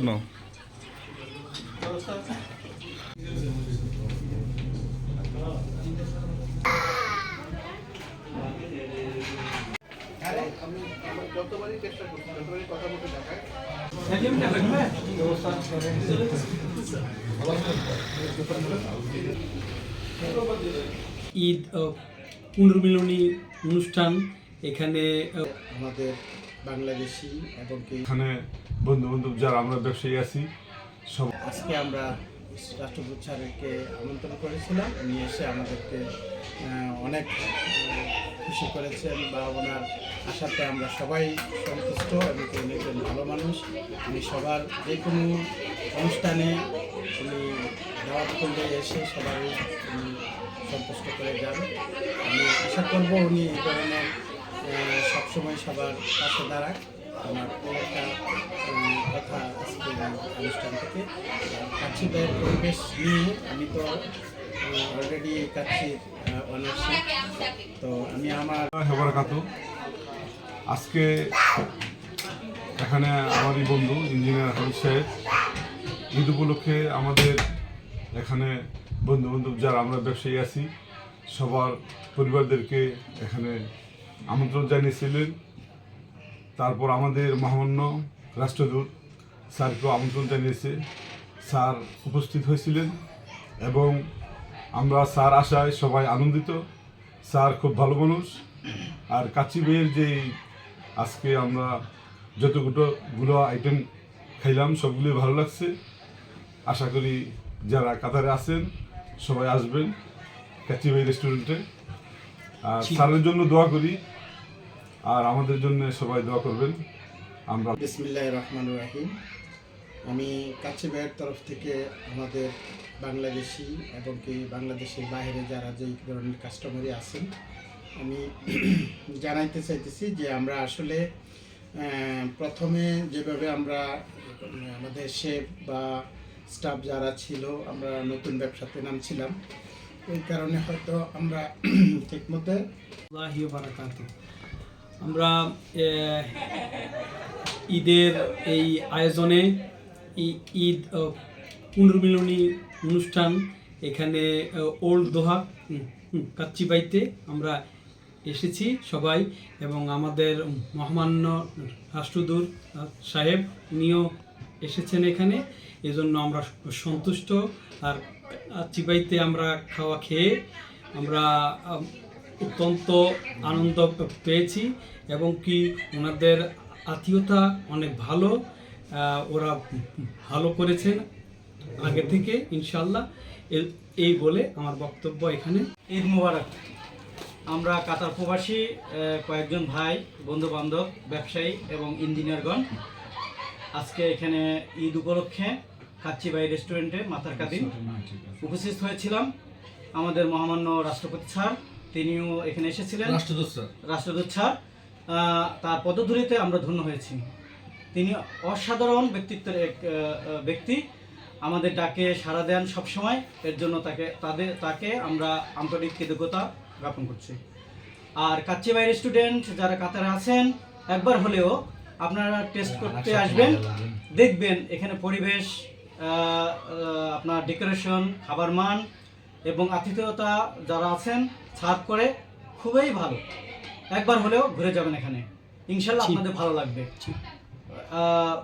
No. আমি আমার যতবারই চেষ্টা করছি যতবারই কথা বলতে দেখায় ঈদ পুনর্মিলনী অনুষ্ঠান এখানে আমাদের বাংলাদেশি এবং এখানে বন্ধু বান্ধব যারা আমরা ব্যবসায়ী আছি সব আজকে আমরা রাষ্ট্রদূত স্যারকে আমন্ত্রণ করেছিলাম। নিয়ে এসে আমাদেরকে অনেক খুশি করেছেন বা ওনার আশাতে আমরা সবাই সন্তুষ্ট এবং উনি একজন ভালো মানুষ। উনি সবার যে কোনো অনুষ্ঠানে উনি দাওয়াত করলে এসে সবাই উনি সন্তুষ্ট করে যান। আমি আশা করব উনি এই ধরনের সবসময় সবার পাশে দাঁড়াক। আমার একটা কথা আজকে অনুষ্ঠান থেকে। কাচ্ছি পরিবেশ নিয়ে আমি তো অলরেডি কাচ্ছির তো আমি আজকে এখানে আমারই বন্ধু, ইঞ্জিনিয়ার হাবিব সাহেব। ঈদ উপলক্ষে আমাদের এখানে বন্ধু বান্ধব যারা আমরা ব্যবসায়ী আছি, সবার পরিবারদেরকে এখানে আমন্ত্রণ জানিয়েছিলেন। তারপর আমাদের মহামান্য রাষ্ট্রদূত স্যারকেও আমন্ত্রণ জানিয়েছে। স্যার উপস্থিত হয়েছিলেন এবং আমরা স্যার আসায় সবাই আনন্দিত। স্যার খুব ভালো মানুষ। আর কাচি বইয়ের যে আজকে আমরা যতগুলো গুলো আইটেম খাইলাম সবগুলোই ভালো লাগছে। আশা করি যারা কাতারে আছেন সবাই আসবেন কাচি ভাই রেস্টুরেন্টে আর স্যারের জন্য দোয়া করি। আর আমাদের জন্য সবাই দোয়া করবেন। আমরা বিসমিল্লাহ রহমান রাহিম। আমি কাচ্চি ভাইয়ের তরফ থেকে আমাদের বাংলাদেশি এবং কি বাংলাদেশের বাইরে যারা যেই ধরনের কাস্টমারই আছেন, আমি জানাইতে চাইতেছি যে আমরা আসলে প্রথমে যেভাবে আমরা, আমাদের শেফ বা স্টাফ যারা ছিল, আমরা নতুন ব্যবসাতে নামছিলাম। এই কারণে হয়তো আমরা ঠিকমতো আমরা ঈদের এই আয়োজনে ঈদ পুনর্মিলনী অনুষ্ঠান এখানে ওল্ড দোহা কাচ্চিবাইতে আমরা এসেছি সবাই এবং আমাদের মহামান্য রাষ্ট্রদূত আহ, সাহেব উনিও এসেছেন এখানে। এজন্য আমরা সন্তুষ্ট। আর চিবাইতে আমরা খাওয়া খেয়ে আমরা অত্যন্ত আনন্দ পেয়েছি এবং কি ওনাদের আত্মীয়তা অনেক ভালো। ওরা ভালো করেছেন আগে থেকে ইনশাল্লাহ। এই বলে আমার বক্তব্য এখানে। ঈদ মুবারক। আমরা কাতার প্রবাসী কয়েকজন ভাই বন্ধু বান্ধব ব্যবসায়ী এবং ইঞ্জিনিয়ারগণ আজকে এখানে ঈদ উপলক্ষে কাচ্চিবাই রেস্টুরেন্টে মাথার কাদিম উপস্থিত হয়েছিলাম। আমাদের মহামান্য রাষ্ট্রপতি স্যার তিনিও এখানে এসেছিলেন। রাষ্ট্রদূত স্যার। রাষ্ট্রদূত স্যার। তার পদধূলিতে আমরা ধন্য হয়েছি। তিনি অসাধারণ ব্যক্তিত্বের এক ব্যক্তি। আমাদের ডাকে সাড়া দেন সবসময়। এর জন্য তাকে তাদের তাকে আমরা আন্তরিক কৃতজ্ঞতা জ্ঞাপন করছি। আর কাচ্চিবাই রেস্টুরেন্ট যারা কাতারে আছেন একবার হলেও আপনারা টেস্ট করতে আসবেন। দেখবেন এখানে পরিবেশ আপনার ডেকোরেশন খাবার মান এবং আতিথেয়তা যারা আছেন সার্ভ করে খুবই ভালো। একবার হলেও ঘুরে যাবেন এখানে। ইনশাল্লাহ আপনাদের ভালো লাগবে। uh